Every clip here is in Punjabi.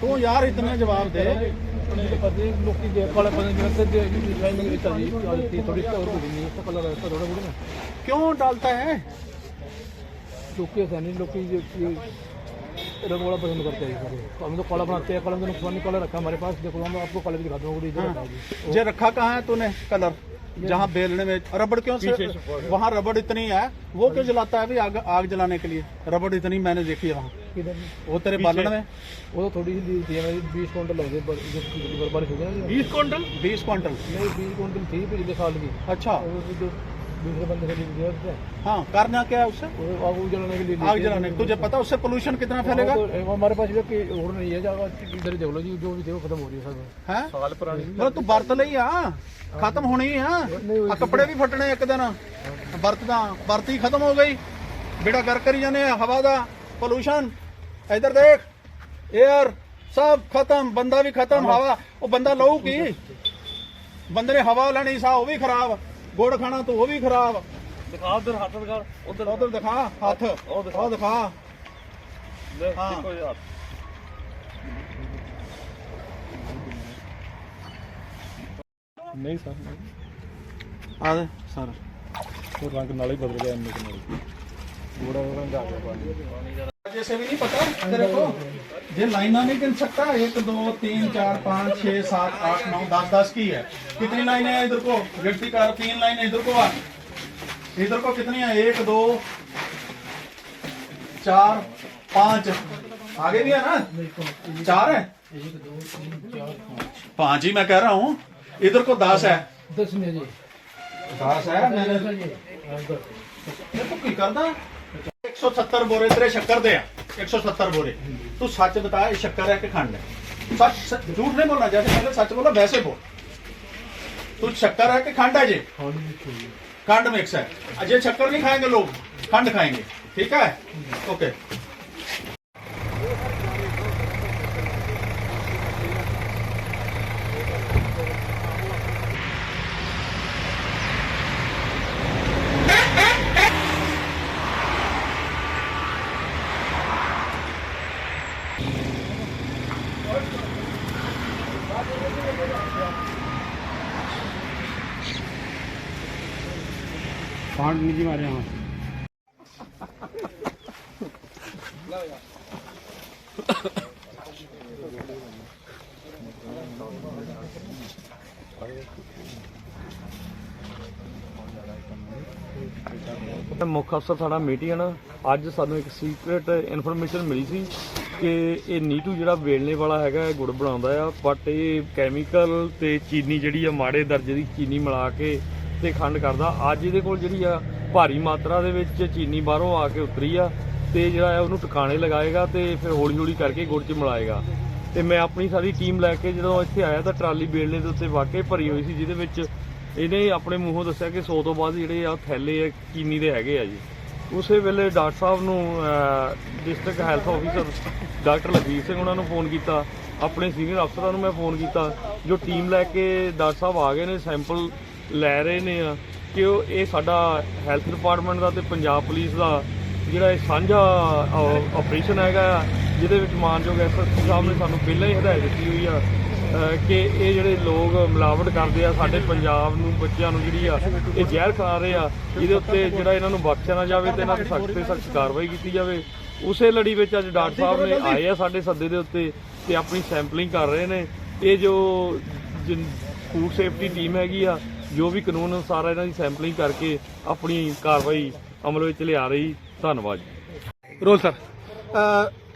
ਤੂੰ ਯਾਰ ਇਤਨਾ ਜਵਾਬ ਦੇ। ਆਪਣੇ ਪਤੇ ਲੋਕੀ ਦੇਖ ਵਾਲੇ ਪਤਾ ਜਿਵੇਂ ਤੇ ਦੇ ਲਾਈਨਿੰਗ ਵਿੱਚ ਆਈ ਆਈ ਥੋੜੀ ਹੋਰ ਬੁੜੀ ਨਹੀਂ ਤਾਂ ਕਲਰ ਇਸ ਥੋੜਾ ਬੁੜਾ ਕਿਉਂ ਡਾਲਤਾ ਹੈ? ਲੋਕੀ ਸੈਨੀ ਲੋਕੀ रंग वाला पसंद करते हैं सारे। तो हम तो काला बनाते हैं कलर का नुकसान नहीं काला रखा हमारे पास। देखो हम आपको कलर भी दिखा दूँगा इधर रखा ये रखा कहाँ है तूने कलर? जहाँ बेलने में रबड़ क्यों से वहाँ रबड़ इतनी है वो क्यों जलाता है अभी आग आग जलाने के लिए? रबड़ इतनी मैंने देखी है वहाँ। वो तेरे बालन में? वो तो थोड़ी सी दी थी हमारी बीस क्विंटल लगे बारिश हो गई बीस क्विंटल? बीस क्विंटल। नहीं बीस क्विंटल थी पिछले साल की। अच्छा। दूसरे बंदे के लिए जरूरत है हाँ करना क्या है उससे आग जलाने के लिए आग जलाने तुझे पता उससे पोल्यूशन कितना फैलेगा हमारे पास व्यक्ति और नहीं है इधर देख लो जी जो भी देखो खत्म हो रही है सब है साल पुरानी मतलब तू बरत ਲਈ ਆ ਖਤਮ ਹੋਣੀ ਆ ਆ ਕੱਪੜੇ ਵੀ ਫਟਣੇ ਇੱਕ ਦਿਨ ਵਰਤਦਾ ਵਰਤੀ ਖਤਮ ਹੋ ਗਈ ਬੇੜਾ ਗਰ ਕਰੀ ਜਾਂਦੇ ਆ ਹਵਾ ਦਾ ਪੋਲੂਸ਼ਨ ਇਧਰ ਦੇਖ 에ਅਰ ਸਭ ਖਤਮ ਬੰਦਾ ਵੀ ਖਤਮ ਹਵਾ ਉਹ ਬੰਦਾ ਲਊ ਕੀ ਬੰਦੇ ਨੇ ਹਵਾ ਲੈਣੀ ਸਾ ਉਹ ਵੀ ਖਰਾਬ ਗੁੜ ਖਾਣਾ ਤੂੰ ਉਹ ਵੀ ਖਰਾਬ। ਦਿਖਾ ਉਧਰ ਹੱਥ ਦਿਖਾ। ਉਧਰ ਉਧਰ ਦਿਖਾ ਹੱਥ। ਉਹ ਦਿਖਾ। ਉਹ ਨਹੀਂ ਸਰ। ਨਹੀਂ। ਆ ਦੇ ਸਰ। ਉਹ ਰੰਗ ਨਾਲ ਹੀ ਬਦਲ ਗਿਆ ਇੰਨੇ ਕੁ ਨਾਲ। ਹੀ। ਰੰਗ ਆ ਗਿਆ ਪਾਣੀ जैसे भी नहीं पता तेरे को ये लाइना नहीं गिन सकता एक दो तीन चार पाँच छः सात आठ नौ दस दस की है कितनी लाइनें हैं इधर को गिनती कर तीन लाइनें इधर को आ इधर को कितनी है एक दो चार पाँच आगे भी है ना चार है पाँच ही मैं कह रहा हूँ इधर को दस है दस है मैंने तो की करता 170 ਬੋਰੇ ਤੇਰੇ ਸ਼ੱਕਰ ਦੇ ਆ 170 ਬੋਰੇ ਤੂੰ ਸੱਚ ਬਤਾ ਇਹ ਸ਼ੱਕਰ ਹੈ ਕਿ ਖੰਡ ਹੈ सच सच- झूठ नहीं बोलना जैसे मैंने सच बोला वैसे बोल तू शक्कर है कि खंड है जी खाली भी चाहिए खंड मिक्स है अजय शक्कर नहीं खाएंगे लोग खंड खाएंगे ठीक है ओके पाँच निजी मारे यहाँ ਮੁੱਖ ਅਫਸਰ ਸਾਡਾ ਮੀਟਿੰਗ ਨਾ ਅੱਜ ਸਾਨੂੰ ਇੱਕ ਸੀਕ੍ਰੀਟ ਇਨਫੋਰਮੇਸ਼ਨ ਮਿਲੀ ਸੀ ਕਿ ਇਹ ਨੀਟੂ ਜਿਹੜਾ ਵੇਲਣੇ ਵਾਲਾ ਹੈਗਾ ਇਹ ਗੁੜ ਬਣਾਉਂਦਾ ਆ ਬਟ ਇਹ ਕੈਮੀਕਲ ਤੇ ਚੀਨੀ ਜਿਹੜੀ ਆ ਮਾੜੇ ਦਰਜੇ ਦੀ ਚੀਨੀ ਮਿਲਾ ਕੇ ਤੇ ਖੰਡ ਕਰਦਾ। ਅੱਜ ਇਹਦੇ ਕੋਲ ਜਿਹੜੀ ਆ, ਭਾਰੀ ਮਾਤਰਾ ਦੇ ਵਿੱਚ ਚੀਨੀ ਬਾਹਰੋਂ ਆ ਕੇ ਉਤਰੀ ਆ ਤੇ ਜਿਹੜਾ ਹੈ ਉਹਨੂੰ ਟਿਕਾਣੇ ਲਗਾਏਗਾ ਤੇ ਫਿਰ ਹੌਲੀ ਹੌਲੀ ਕਰਕੇ ਗੁੜ 'ਚ ਮਿਲਾਏਗਾ। ਤੇ ਮੈਂ ਆਪਣੀ ਸਾਰੀ ਟੀਮ ਲੈ ਕੇ ਜਦੋਂ ਇੱਥੇ ਆਇਆ ਤਾਂ ਟਰਾਲੀ ਬੇਲਣੇ ਦੇ ਉੱਤੇ ਵਾਕਈ ਭਰੀ ਹੋਈ ਸੀ, ਜਿਹਦੇ ਵਿੱਚ ਇਹਨੇ ਆਪਣੇ ਮੂੰਹੋਂ ਦੱਸਿਆ ਕਿ 100 ਤੋਂ ਬਾਅਦ ਜਿਹੜੇ ਆ, ਥੈਲੇ ਆ, ਚੀਨੀ ਦੇ ਹੈਗੇ ਆ ਜੀ। ਉਸੇ ਵੇਲੇ ਡਾਕਟਰ ਸਾਹਿਬ ਨੂੰ district health officer doctor Lakhvir Singh ਉਹਨਾਂ ਨੂੰ ਫੋਨ ਕੀਤਾ। ਆਪਣੇ ਸੀਨੀਅਰ ਅਫਸਰਾਂ ਨੂੰ ਮੈਂ ਫੋਨ ਕੀਤਾ, ਜੋ ਟੀਮ ਲੈ ਕੇ ਡਾਕਟਰ ਸਾਹਿਬ ਆ ਗਏ ਨੇ, ਸੈਂਪਲ ਲੈ ਰਹੇ ਨੇ ਆ ਕਿ ਉਹ ਇਹ ਸਾਡਾ ਹੈਲਥ ਡਿਪਾਰਟਮੈਂਟ ਦਾ ਤੇ ਪੰਜਾਬ ਪੁਲਿਸ ਦਾ ਜਿਹੜਾ ਇਹ ਸਾਂਝਾ ਆਪਰੇਸ਼ਨ ਹੈਗਾ ਆ, ਜਿਹਦੇ ਵਿੱਚ ਮਾਨਯੋਗ ਐਸਐਸਪੀ ਸਾਹਿਬ ਨੇ ਸਾਨੂੰ ਪਹਿਲਾਂ ਹੀ ਹਦਾਇਤ ਦਿੱਤੀ ਹੋਈ ਆ ਕਿ ਇਹ ਜਿਹੜੇ ਲੋਕ ਮਿਲਾਵਟ ਕਰਦੇ ਆ ਸਾਡੇ ਪੰਜਾਬ ਨੂੰ ਬੱਚਿਆਂ ਨੂੰ ਜਿਹੜੀ ਆ ਇਹ ਜ਼ਹਿਰ ਖਾ ਰਹੇ ਆ ਇਹਦੇ ਉੱਤੇ ਜਿਹੜਾ ਇਹਨਾਂ ਨੂੰ ਬਖਸ਼ਿਆ ਨਾ ਜਾਵੇ ਤੇ ਇਹਨਾਂ ਤੇ ਸਖਤ ਤੇ ਸਖਤ ਕਾਰਵਾਈ ਕੀਤੀ ਜਾਵੇ। ਉਸੇ ਲੜੀ ਵਿੱਚ ਅੱਜ ਡਾਕਟਰ ਸਾਹਿਬ ਨੇ ਆਏ ਆ ਸਾਡੇ ਸੱਦੇ ਦੇ ਉੱਤੇ ਤੇ ਆਪਣੀ ਸੈਂਪਲਿੰਗ ਕਰ ਰਹੇ ਨੇ। ਇਹ ਜੋ ਫੂਡ ਸੇਫਟੀ ਟੀਮ ਹੈਗੀ ਆ ਜੋ ਵੀ ਕਾਨੂੰਨ ਅਨੁਸਾਰ ਇਹਨਾਂ ਦੀ ਸੈਂਪਲਿੰਗ ਕਰਕੇ ਆਪਣੀ ਕਾਰਵਾਈ ਅਮਲ ਵਿੱਚ ਲਿਆ ਰਹੀ ਧੰਨਵਾਦ ਜੀ। Role sir.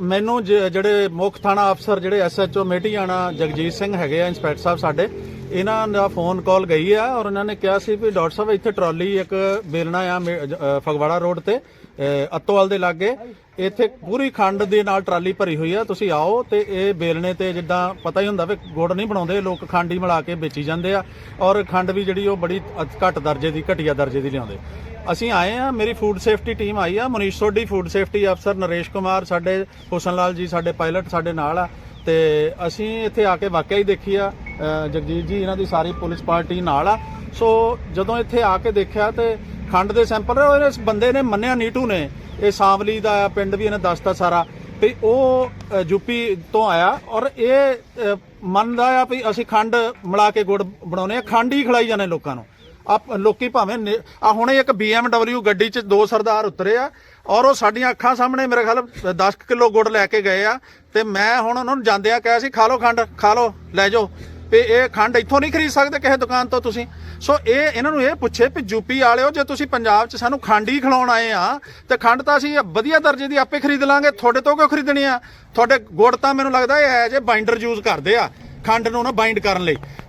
ਮੈਨੂੰ ਜ- ਜਿਹੜੇ ਮੁੱਖ ਥਾਣਾ ਅਫਸਰ ਜਿਹੜੇ ਐਸਐਚਓ ਮੇਟੀਆਣਾ ਜਗਜੀਤ ਸਿੰਘ ਹੈਗੇ ਆ ਇੰਸਪੈਕਟਰ ਸਾਹਿਬ ਸਾਡੇ ਇਹਨਾਂ ਦਾ ਫੋਨ ਕਾਲ ਗਈ ਆ ਔਰ ਇਹਨਾਂ ਨੇ ਕਿਹਾ ਸੀ ਵੀ ਡਾਕਟਰ ਸਾਹਿਬ ਇੱਥੇ ਟਰਾਲੀ ਇੱਕ ਬੇਲਣਾ ਆ ਮੇ- ਫਗਵਾੜਾ ਰੋਡ ਤੇ ਅ, ਅੱਤੋਵਾਲ ਦੇ ਲਾਗੇ। ਇੱਥੇ ਪੂਰੀ ਖੰਡ ਦੇ ਨਾਲ ਟਰਾਲੀ ਭਰੀ ਹੋਈ ਆ। ਤੁਸੀਂ ਆਓ ਤੇ ਇਹ ਬੇਲਣੇ ਤੇ ਜਿੱਦਾਂ ਪਤਾ ਹੀ ਹੁੰਦਾ ਵੀ ਗੁੜ ਨਹੀਂ ਬਣਾਉਂਦੇ ਲੋਕ ਖੰਡ ਹੀ ਮਿਲਾ ਕੇ ਵੇਚੀ ਜਾਂਦੇ ਆ। ਔਰ ਖੰਡ ਵੀ ਜਿਹੜੀ ਉਹ ਬੜੀ ਘੱਟ ਦਰਜੇ ਦੀ ਘਟੀਆ ਦਰਜੇ ਦੀ ਲਿਆਉਂਦੇ। ਅਸੀਂ ਆਏ ਆ ਮੇਰੀ ਫੂਡ ਸੇਫਟੀ ਟੀਮ ਆਈ ਆ। ਮਨੀਸ਼ ਸੋਢੀ ਫੂਡ ਸੇਫਟੀ ਅਫਸਰ ਨਰੇਸ਼ ਕੁਮਾਰ ਸਾਡੇ ਹੁਸਨ ਲਾਲ ਜੀ ਸਾਡੇ ਪਾਇਲਟ ਸਾਡੇ ਨਾਲ ਆ। ਤੇ ਅਸੀਂ ਇੱਥੇ ਆ ਕੇ ਵਾਕਿਆ ਹੀ ਦੇਖੀ ਆ। ਜਗਜੀਤ ਜੀ ਇਹਨਾਂ ਦੀ ਸਾਰੀ ਪੁਲਿਸ ਪਾਰਟੀ ਨਾਲ ਆ। ਸੋ ਜਦੋਂ ਇੱਥੇ ਆ ਕੇ ਦੇਖਿਆ ਤੇ ਖੰਡ ਦੇ ਸੈਂਪਲ ਉਹ ਇਸ ਬੰਦੇ ਨੇ ਮੰਨਿਆ ਨੀਟੂ ਨੇ। ਇਹ ਸਾਵਲੀ ਦਾ ਆ ਪਿੰਡ ਵੀ ਇਹਨੇ ਦੱਸਤਾ ਸਾਰਾ। ਵੀ ਉਹ ਅ, ਯੂਪੀ ਤੋਂ ਆਇਆ ਔਰ ਇਹ ਮੰਨਦਾ ਆ ਵੀ ਅਸੀਂ ਖੰਡ ਮਿਲਾ ਕੇ ਗੁੜ ਬਣਾਉਨੇ ਆ ਖੰਡ ਹੀ ਖਿਲਾਈ ਜਾਂਦੇ ਲੋਕਾਂ ਨੂੰ। ਆਪ ਲੋਕੀ ਭਾਵੇਂ ਆ ਹੁਣੇ ਇੱਕ BMW ਗੱਡੀ 'ਚ ਦੋ ਸਰਦਾਰ ਉਤਰੇ ਆ ਔਰ ਉਹ ਸਾਡੀਆਂ ਅੱਖਾਂ ਸਾਹਮਣੇ ਮੇਰੇ ਖਿਆਲ 10 ਕਿਲੋ ਗੁੜ ਲੈ ਕੇ ਗਏ ਆ। ਤੇ ਮੈਂ ਹੁਣ ਉਹਨਾਂ ਨੂੰ ਜਾਂਦਿਆਂ ਕਿਹਾ ਸੀ ਖਾ ਲਓ ਖੰਡ ਖਾ ਲਓ ਲੈ ਜਾਓ। ਵੀ ਇਹ ਖੰਡ ਇੱਥੋਂ ਨਹੀਂ ਖਰੀਦ ਸਕਦੇ ਕਿਸੇ ਦੁਕਾਨ ਤੋਂ ਤੁਸੀਂ। ਸੋ ਇਹ ਇਹਨਾਂ ਨੂੰ ਇਹ ਪੁੱਛੇ ਵੀ ਯੂਪੀ ਵਾਲਿਓ, ਜੇ ਤੁਸੀਂ ਪੰਜਾਬ 'ਚ ਸਾਨੂੰ ਖੰਡ ਹੀ ਖਿਲਾਉਣ ਆਏ ਆ, ਤੇ ਖੰਡ ਤਾਂ ਅਸੀਂ ਵਧੀਆ ਦਰਜੇ ਦੀ ਆਪੇ ਖਰੀਦ ਲਾਂਗੇ। ਤੁਹਾਡੇ ਤੋਂ ਕਿਉਂ ਖਰੀਦਣੀ ਆ? ਤੁਹਾਡੇ ਗੁੜ ਤਾਂ ਮੈਨੂੰ ਲੱਗਦਾ ਇਹ ਐਜ ਜੇ ਬਾਈਂਡਰ ਯੂਜ਼ ਕਰਦੇ ਆ, ਖੰਡ ਨੂੰ ਨਾ ਬਾਈਂਡ ਕਰਨ ਲਈ।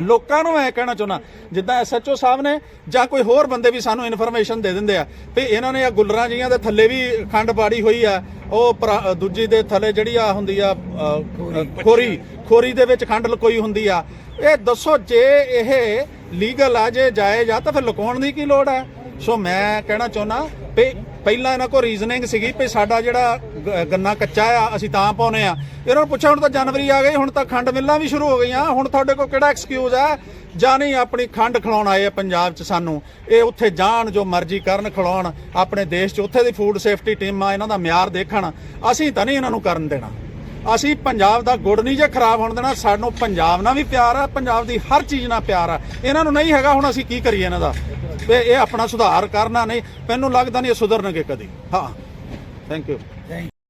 ਲੋਕਾਂ ਨੂੰ ਮੈਂ ਕਹਿਣਾ ਚਾਹੁੰਦਾ ਜਿੱਦਾਂ ਐਸਐਚਓ ਸਾਹਿਬ ਨੇ ਜਾਂ ਕੋਈ ਹੋਰ ਬੰਦੇ ਵੀ ਸਾਨੂੰ ਇਨਫੋਰਮੇਸ਼ਨ ਦੇ ਦਿੰਦੇ ਆ ਵੀ ਇਹਨਾਂ ਨੇ ਆ ਗੁੱਲਰਾਂ ਜੀਆਂ ਦੇ ਥੱਲੇ ਵੀ ਖੰਡ ਪਾੜੀ ਹੋਈ ਆ ਉਹ ਦੂਜੀ ਦੇ ਥੱਲੇ ਜਿਹੜੀ ਆ ਹੁੰਦੀ ਆ ਖੋਰੀ। ਖੋਰੀ ਦੇ ਵਿੱਚ ਖੰਡ ਲਕੋਈ ਹੁੰਦੀ ਆ। ਇਹ ਦੱਸੋ ਜੇ ਇਹ ਲੀਗਲ ਆ ਜੇ ਜਾਇਜ਼ ਆ ਤਾਂ ਫਿਰ ਲੁਕਾਉਣ ਦੀ ਕੀ ਲੋੜ ਆ? ਸੋ ਮੈਂ ਕਹਿਣਾ ਚਾਹੁੰਦਾ ਵੀ ਪਹਿਲਾਂ ਇਹਨਾਂ ਕੋਲ ਰੀਜ਼ਨਿੰਗ ਸੀਗੀ ਵੀ ਸਾਡਾ ਜਿਹੜਾ ਗ- ਗੰਨਾ ਕੱਚਾ ਆ, ਅਸੀਂ ਤਾਂ ਪਾਉਨੇ ਆ। ਇਹਨਾਂ ਨੂੰ ਪੁੱਛਿਆ, ਹੁਣ ਤਾਂ ਜਨਵਰੀ ਆ ਗਈ, ਹੁਣ ਤਾਂ ਖੰਡ ਮਿੱਲਾਂ ਵੀ ਸ਼ੁਰੂ ਹੋ ਗਈਆਂ। ਹੁਣ ਤੁਹਾਡੇ ਕੋਲ ਕਿਹੜਾ ਐਕਸਕਿਊਜ਼ ਆ? ਜਾਂ ਨਹੀਂ, ਆਪਣੀ ਖੰਡ ਖਿਲਾਉਣ ਆਏ ਆ ਪੰਜਾਬ 'ਚ ਸਾਨੂੰ। ਇਹ ਉੱਥੇ ਜਾਣ, ਜੋ ਮਰਜ਼ੀ ਕਰਨ ਖਿਲਾਉਣ, ਆਪਣੇ ਦੇਸ਼ 'ਚ ਉੱਥੇ ਦੀ ਫੂਡ ਸੇਫਟੀ ਟੀਮਾਂ ਇਹਨਾਂ ਦਾ ਮਿਆਰ ਦੇਖਣ। ਅਸੀਂ ਤਾਂ ਨਹੀਂ ਇਹਨਾਂ ਨੂੰ ਕਰਨ ਦੇਣਾ। ਅਸੀਂ ਪੰਜਾਬ ਦਾ ਗੁੜ ਨਹੀਂ ਜੇ ਖਰਾਬ ਹੋਣ ਦੇਣਾ, ਸਾਨੂੰ ਪੰਜਾਬ ਨਾਲ ਵੀ ਪਿਆਰ ਆ, ਪੰਜਾਬ ਦੀ ਹਰ ਚੀਜ਼ ਨਾਲ ਪਿਆਰ ਆ। ਇਹਨਾਂ ਨੂੰ ਨਹੀਂ ਹੈਗਾ, ਹੁਣ ਅਸੀਂ ਕੀ ਕਰੀਏ ਇਹਨਾਂ ਦਾ? ਤੇ ਇਹ ਆਪਣਾ ਸੁਧਾਰ ਕਰਨਾ ਨਹੀਂ, ਮੈਨੂੰ ਲੱਗਦਾ ਨਹੀਂ ਇਹ ਸੁਧਰਨਗੇ ਕਦੀ। ਹਾਂ। Thank you